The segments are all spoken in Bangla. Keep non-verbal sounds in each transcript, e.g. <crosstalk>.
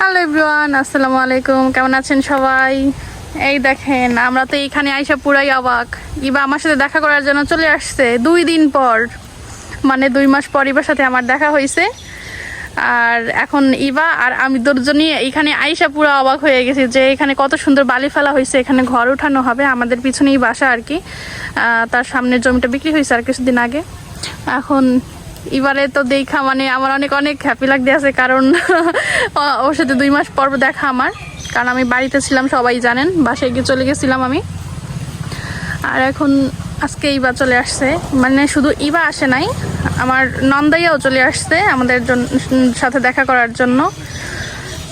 হ্যালো এভরিওয়ান আসসালামু আলাইকুম। কেমন আছেন সবাই? এই দেখেন, আমরা তো এইখানে আইসা পুরাই অবাক। ইবা আমার সাথে দেখা করার জন্য চলে আসছে, দুই দিন পর। মানে দুই মাস পর ইবার সাথে আমার দেখা হয়েছে আর এখন ইবা আর আমি দুজনই এইখানে আইসা পুরো অবাক হয়ে গেছি যে এখানে কত সুন্দর বালি ফেলা হয়েছে এখানে ঘর উঠানো হবে, আমাদের পিছনেই বাসা আর কি। তার সামনের জমিটা বিক্রি হয়েছে আর কিছুদিন আগে। এখন এবারে তো দেখা মানে আমার অনেক অনেক হ্যাপি লাগতে আছে কারণ <laughs> ওর সাথে দুই মাস পর দেখা আমার। কারণ আমি বাড়িতে ছিলাম, সবাই জানেন, বাসায় গিয়ে চলে গেছিলাম আমি। আর এখন আজকে ইবা চলে আসছে মানে শুধু ইবা আসে নাই, আমার নন্দাইয়াও চলে আসছে আমাদের সাথে দেখা করার জন্য।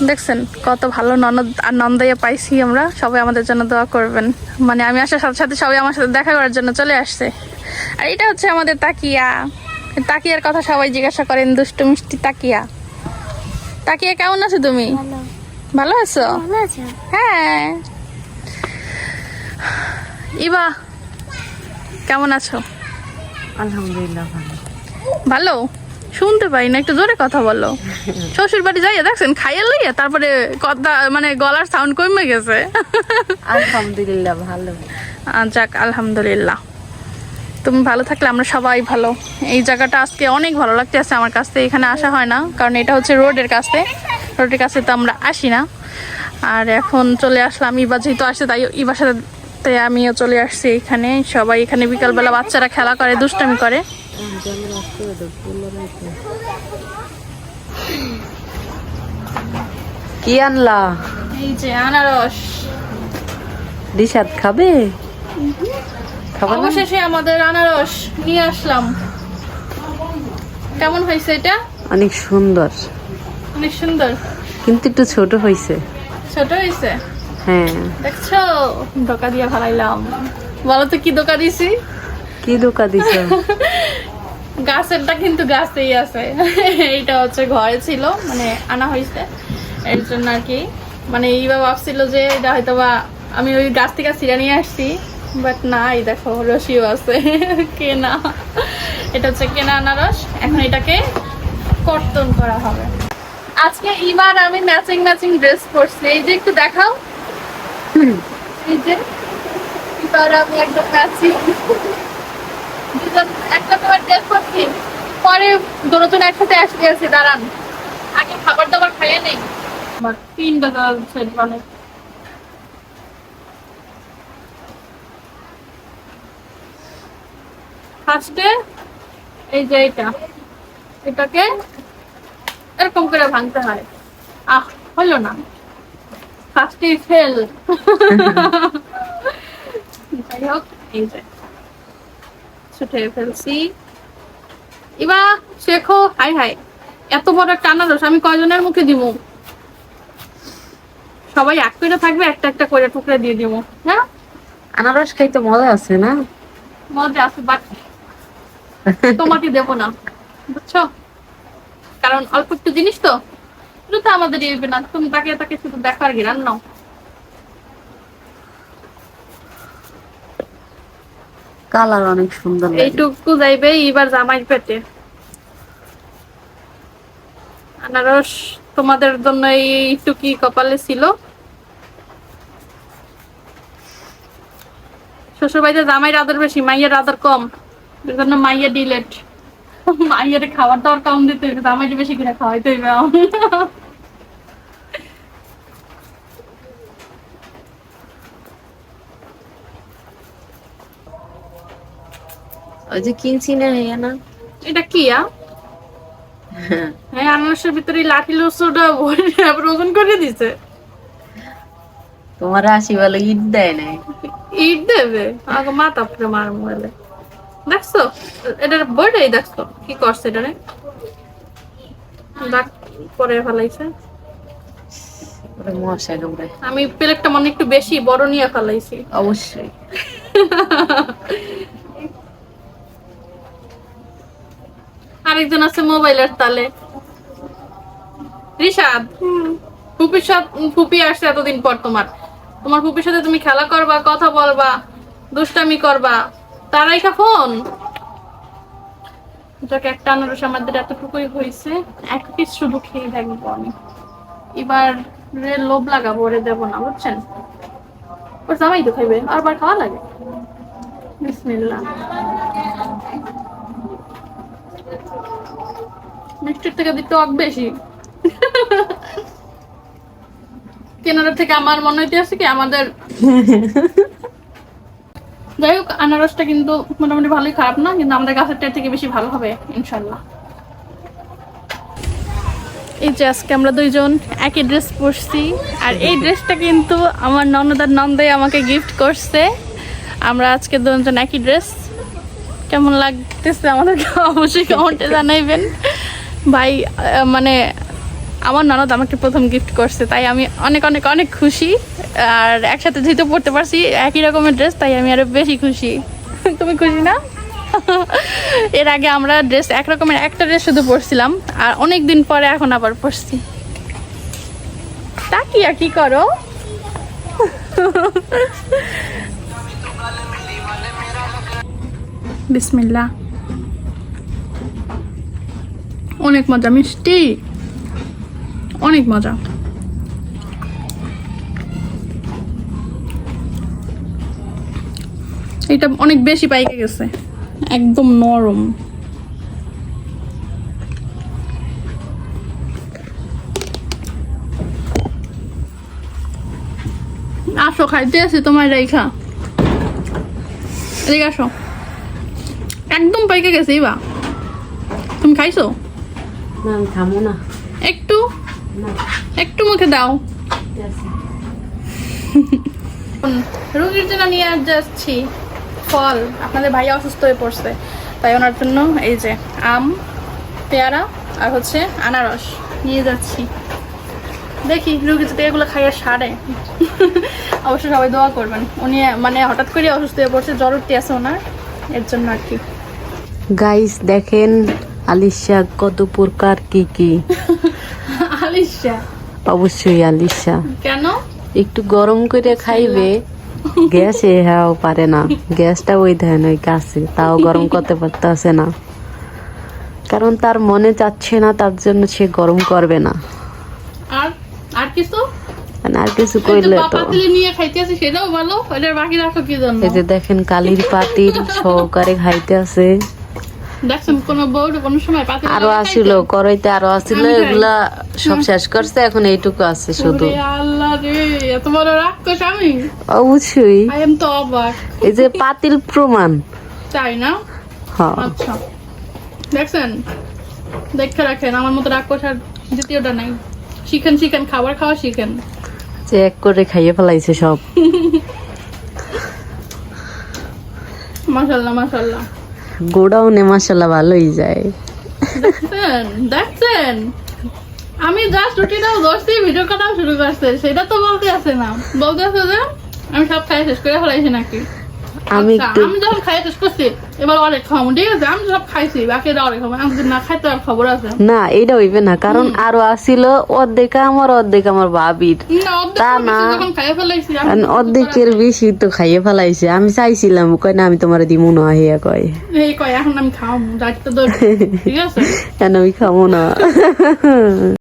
দেখছেন কত ভালো ননদ আর নন্দাইয়া পাইছি আমরা, সবাই আমাদের জন্য দোয়া করবেন। মানে আমি আসার সাথে সাথে সবাই আমার সাথে দেখা করার জন্য চলে আসছে। আর এটা হচ্ছে আমাদের তাকিয়া। তাকিয়ার কথা সবাই জিজ্ঞাসা করেন দুষ্টু মিষ্টি তাকিয়া। তাকিয়া কেমন আছো তুমি? ভালো। ভালো আছো? হ্যাঁ। ইবা কেমন আছো? আলহামদুলিল্লাহ ভালো। ভালো? শুনতে পাই না একটু জোরে কথা বলো। <laughs> শ্বশুর বাড়ি যাইয়া দেখছেন খাইয়ে লইয়া তারপরে কথা মানে গলার সাউন্ড কমে গেছে। আলহামদুলিল্লাহ ভালো। যাক আলহামদুলিল্লাহ। তুমি ভালো থাকলে আমরা সবাই ভালো। এই জায়গাটা আজকে অনেক ভালো লাগতে আছে আমার কাছে এখানে আসা হয় না কারণ এটা হচ্ছে রোডের কাছে। রোডের কাছে তো আমরা আসি না। আর এখন চলে আসলাম ইবা যেহেতু আসছে তাই ইবার সাথে আমিও চলে আসছি এখানে। সবাই এখানে বিকালবেলা বাচ্চারা খেলা করে দুষ্টামি করে। কি আনলা? এই যে আনারস। দিশাদ খাবে? অবশেষে আমাদের আনারস নিয়ে আসলাম। কেমন হয়েছে এটা? অনেক সুন্দর। অনেক সুন্দর। কিন্তু একটু ছোট হয়েছে। ছোট হয়েছে? হ্যাঁ। দেখছ? দিয়ে ফেলাইলাম বলো তো কি ধোকা দিছি? কি দোকা দিছ? <laughs> গাছেরটা কিন্তু গাছেই আছে। <laughs> এইটা হচ্ছে ঘরে ছিল মানে আনা হয়েছে। এর জন্য আর কি। মানে এইবার ভাবছিল যে এটা হয়তো বা আমি ওই গাছ থেকে ছিঁড়ে নিয়ে আসছি। বাট না, এই দেখো রসিও আছে। কেনা। এটা হচ্ছে কেনা আনারস। এখন এটাকে কর্তন করা হবে। আজকে এবার আমি ম্যাচিং ম্যাচিং ড্রেস পরছি। এই যে একটু দেখাও। এই যে আমি একদম একটা ড্রেস পরে দুজন একসাথে আসতে আসি দাঁড়ান। আগে খাবার দাবার খাইয়ে নেই। আমার তিনটা মানে। ফার্স্টে এই যে এটা এটাকে এরকম করে ভাঙতে হয়। আহ হলো না। ফার্স্টে ফেল যাই হোক এই যে। ছুটে ফেলছি। এবার শেখো হাই হাই। এত বড় একটা আনারস আমি কয়জনের মুখে দিব সবাই এক করে থাকবে একটা একটা করে টুকরে দিয়ে দিব হ্যাঁ? আনারস খাইতে মজা আছে না? মজা আছে বাট তোমাকে দেবো না বুঝছ? কারণ অল্প একটু জিনিস তো শুধু তো আমাদের ইয়ে না তুমি তাকে তাকে শুধু দেখার গিরান নাও। কালার অনেক সুন্দর এইটুকু যাইবে এবার জামাই পেটে। আনারস তোমাদের জন্য এইটুকি কপালে ছিল। শ্বশুর বাড়িতে জামাইয়ের আদর বেশি মাইয়ের আদর কম। মাইয়া ডিলেট মাইয়ের খাবার দাবার কম দিতে হইবে জামাইটা বেশি করে খাওয়াইতে হইবে ওই যে কিনছি না হ্যাঁ না। এটা কি আ? হ্যাঁ আনারসের ভিতরে লাঠি লসুটা ওজন করে দিছে। তোমার হাসি বলে ঈদ দেয় নাই। ইট দেবে? আগে মাথা পরে দেখছ? এটার বইটাই দেখছ? কি করছে এটারে দাগ পরে ফেলাইছে। আমি প্লেটটা মনে একটু বেশি বড় নিয়ে ফেলাইছি। অবশ্যই। আরেকজন আছে মোবাইলের তালে। রিশাদ? ফুপির সাথে ফুপি আসছে এতদিন পর তোমার। তোমার ফুপির সাথে তুমি খেলা করবা কথা বলবা দুষ্টামি করবা। তারাই কখন? যাকে একটা আনারস আমাদের এতটুকুই হয়েছে, এক পিস শুধু খেয়ে দেখব আমি। এবার রে লোভ লাগাবো, ওরে না, বুঝছেন? ওর জামাই তো খাইবে আর বার খাওয়া লাগে। বিসমিল্লাহ। মিষ্টির থেকে দিতে টক বেশি। কেনারা থেকে আমার মনে হইতে আছে কি আমাদের যাই হোক, আনারসটা কিন্তু মোটামুটি ভালোই খারাপ না, কিন্তু আমাদের গাছেরটার থেকে বেশি ভালো হবে ইনশাল্লাহ এই যে আজকে আমরা দুইজন একই ড্রেস পরছি, আর এই ড্রেসটা কিন্তু আমার ননদার নন্দাই আমাকে গিফট করছে। আমরা আজকে দুজন একই ড্রেস কেমন লাগতেছে আমাদেরকে? অবশ্যই কমেন্টে জানাইবেন। ভাই মানে আমার ননদ আমাকে প্রথম গিফট করছে, তাই আমি অনেক অনেক অনেক খুশি। আর একসাথে যেহেতু পড়তে পারছি, একই রকমের ড্রেস তাই আমি আরও বেশি খুশি। তুমি খুশি না? এর আগে আমরা ড্রেস এক রকমের একটা ড্রেস শুধু পরছিলাম, আর অনেক দিন পরে এখন আবার পরছি। তাকিয়া কি করো? বিসমিল্লা অনেক মজা, মিষ্টি। অনেক মজা। এটা অনেক বেশি পাইকে গেছে। একদম নরম। আসো খাইতে আছি তোমার রেখা। এদিকে আসো। একদম পাইকে গেছে বা তুমি খাইছো? না আমি খামো না। একটু। একটু মুখে দাও। রুগীর জন্য নিয়ে যাচ্ছি ফল। আপনাদের ভাই অসুস্থ হয়ে পড়ছে। তাই ওনার জন্য এই যে আম পেয়ারা আর হচ্ছে আনারস নিয়ে যাচ্ছি। দেখি রুগী যদি এগুলো খাইয়ে সারে। অবশ্যই সবাই দোয়া করবেন। উনি মানে হঠাৎ করে অসুস্থ হয়ে পড়ছে জ্বর উঠতে আছে ওনার। এর জন্য আর কি। গাইস দেখেন আলিশা কত প্রকার কি কি। আলিশা। অবশ্যই আলিশা। কেন? একটু গরম করে খাইবে। গ্যাসে হ্যাঁ পারে না। গ্যাসটা ওই দেয় না গাছে তাও গরম করতে পারতেছে না। কারণ তার মনে চাচ্ছে না তার জন্য সে গরম করবে না। আর আর কিছু? মানে আর কিছু তো। পাতিলে নিয়ে খাইতে সেটাও ভালো বাকি রাখো কি জন্য? এই যে দেখেন কালির পাতিল সহকারে খাইতে আছে আরও আসিল? করাইতে আরও আসিল এগুলা সব শেষ করছে এখন এইটুকু আছে শুধু। অবশ্যই। এই যে পাতিল প্রমাণ। তাই না? হ্যাঁ আচ্ছা। দেখছেন? দেখে রাখেন আমার মতো রাক্ষস আর দ্বিতীয়টা নাই। শিখেন শিখেন খাবার খাওয়া শিখেন। যে এক করে খাইয়ে ফেলাইছে সব। <laughs> মাশাল্লাহ মাশাল্লাহ। গোডাউনে মাসাল্লাহ ভালোই যায়। দেখছেন দেখছেন? আমি জাস্ট রুটিটাও দিয়ে ভিডিও করাও শুরু করছে। সেটা তো বলতে আছে না। বলতে আছে যে, আমি সব খাই শেষ করে ফেলাইছি নাকি? আমি আচ্ছা, একটু আমি যখন খাই শেষ করছি এবার অনেক খাব ঠিক আছে? আমি সব খাইছি বাকি অনেক খাব আমি না খাইতে আর খবর আছে? না এটা হইবে না কারণ আরও আসিল অর্ধেক আমার অর্ধেক আমার বাবির না, তা না। অর্ধেকের বেশি তো খাইয়ে ফেলাইছে। আমি চাইছিলাম কয় না আমি তোমার দিমু না হিয়া কয়। কয় এখন আমি খাওয়াবো ঠিক আছে? <laughs> কেন আমি খাব না। <laughs>